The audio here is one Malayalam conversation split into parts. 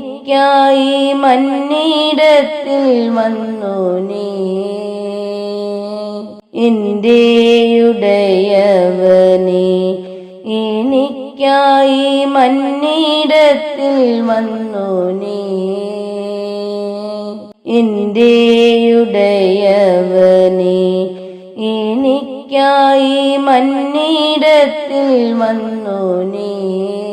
എനിക്കായി മന്നിടത്തിൽ വന്നു നീ. എന്റെയുടയവനെ എനിക്കായി മന്നിടത്തിൽ വന്നു നീ. എന്റെയുടയവനെ എനിക്കായി മന്നിടത്തിൽ വന്നു നീ.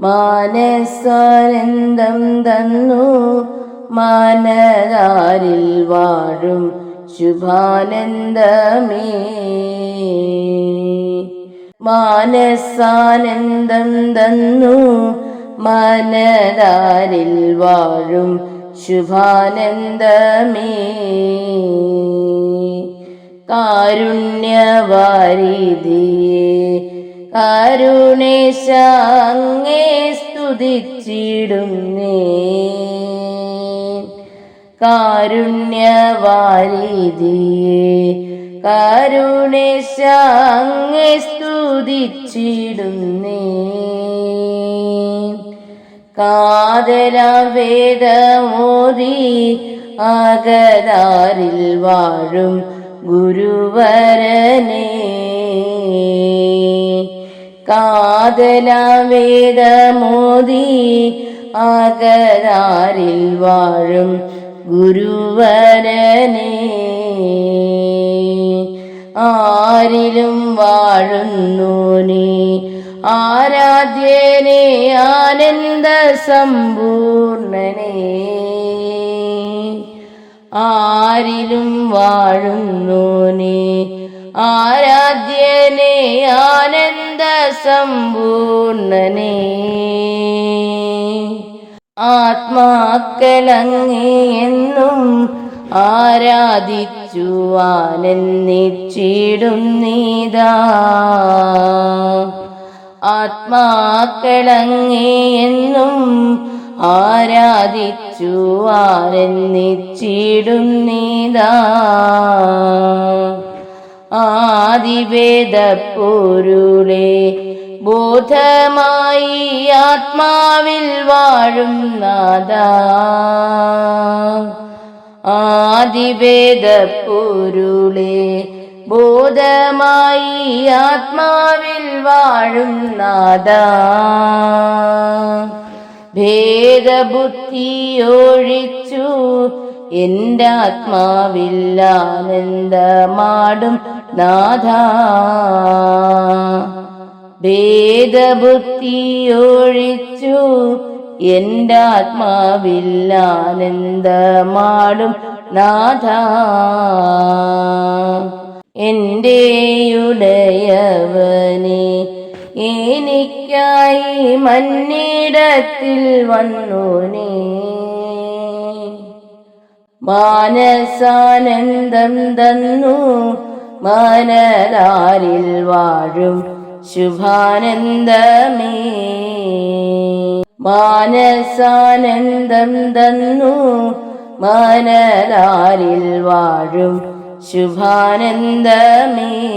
മാനസാനന്ദം തന്നു. മാനരാരിൽ വാഴും ശുഭാനന്ദമേ. മാനസാനന്ദം തന്നു. മനരാരിൽ വാഴും ശുഭാനന്ദമേ. കാരുണ്യവാരിധിയെ കരുണേശങ്ങേ സ്തുതിച്ചിടുന്നേ കാരുണ്യവാരിധിയെ കരുണേശങ്ങേ സ്തുതിച്ചിടുന്നേ കാതലവേദമോദി അകതാരിൽ വാഴും ഗുരുവരനെ. കാതലവേദമോദി ആകതാരിൽ വാഴും ഗുരുവരനെ. ആരിലും വാഴുന്നു നീ? ആരാധ്യനെ ആനന്ദ സമ്പൂർണനെ ആരിലും വാഴുന്നു നീ? ആരാധ്യനെ ആനന്ദ സമ്പൂർണനെ. ആത്മാക്കളങ്ങേ എന്നും ആരാധിച്ചു ആനന്ദിച്ചിടുന്നീതാ ആത്മാക്കളങ്ങേ എന്നും ആരാധിച്ചു ആനന്ദിച്ചിടുന്നീതാ ആദിവേദപ്പൊരുളെ ബോധമായി ആത്മാവിൽ വാഴും നാദാ ആദിവേദപ്പൊരുളെ ബോധമായി ആത്മാവിൽ വാഴും നാദ ഭേദബുദ്ധിയൊഴിച്ചു എന്റെ ആത്മാവിൽ ആനന്ദമാടും ഭേദബുദ്ധിയൊഴിച്ചു എന്റെ ആത്മാവില്ലാനന്ദമാടും നാഥ. നാഥ എന്റെയുടയവനെ എനിക്കായി മന്നിടത്തിൽ വന്നു നീ മാനസാനന്ദം തന്നു മനതാരിൽ വാഴും ശുഭാനന്ദമേ. മാനസാനന്ദം തന്നു മനതാരിൽ വാഴും ശുഭാനന്ദമേ.